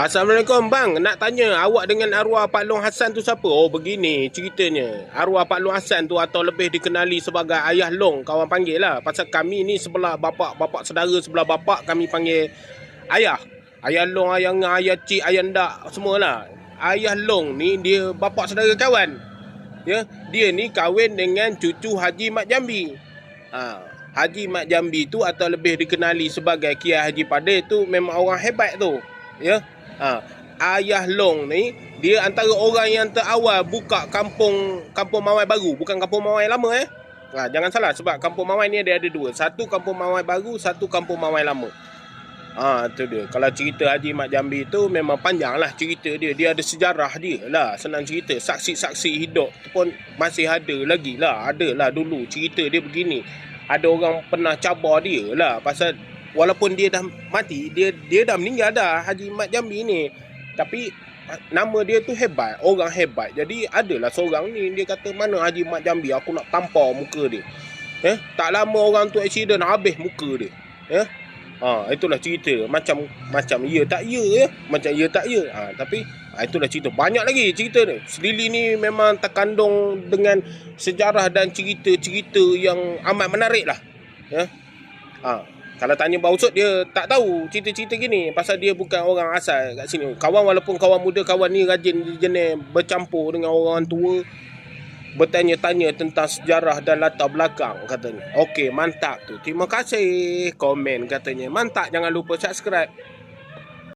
Assalamualaikum bang, nak tanya awak dengan arwah Pak Long Hassan tu siapa? Oh begini ceritanya. Arwah Pak Long Hassan tu atau lebih dikenali sebagai Ayah Long, kawan panggil lah. Pasal kami ni sebelah bapak, bapak saudara sebelah bapak kami panggil Ayah. Ayah Long, Ayah Ngah, Ayah Cik, Ayah Ndak, semualah. Ayah Long ni dia bapak saudara kawan. Ya, dia ni kahwin dengan cucu Haji Mat Jambi. Ha, Haji Mat Jambi tu atau lebih dikenali sebagai Kiai Haji Pade tu memang orang hebat tu. Ya. Ha, Ayah Long ni dia antara orang yang terawal buka kampung kampung Mawai baru, bukan kampung Mawai lama eh. Ha, jangan salah sebab kampung Mawai ni dia ada dua. Satu kampung Mawai baru, satu kampung Mawai lama. Ha, tu dia. Kalau cerita Haji Mat Jambi tu memang panjang lah cerita dia. Dia ada sejarah dia lah. Senang cerita. Saksi-saksi hidup tu pun masih ada lagi lah. Ada lah dulu cerita dia begini. Ada orang pernah cabar dia lah. Pasal walaupun dia dah mati, dia dia dah meninggal dah Haji Mat Jambi ni. Tapi nama dia tu hebat, orang hebat. Jadi adalah seorang ni dia kata mana Haji Mat Jambi aku nak tampar muka dia. Eh, tak lama orang tu accident habis muka dia. Eh? Ha, itulah cerita. Macam macam ya tak ya ya. Macam ya tak ya. Ha, tapi ha, itulah cerita. Banyak lagi cerita ni. Selili ni memang terkandung dengan sejarah dan cerita-cerita yang amat menarik lah. Ya. Ha, kalau tanya Bausut dia tak tahu cerita-cerita gini pasal dia bukan orang asal kat sini. Kawan walaupun kawan muda kawan ni rajin jenis bercampur dengan orang tua bertanya-tanya tentang sejarah dan latar belakang katanya. Okey, mantap tu. Terima kasih komen katanya. Mantap jangan lupa subscribe.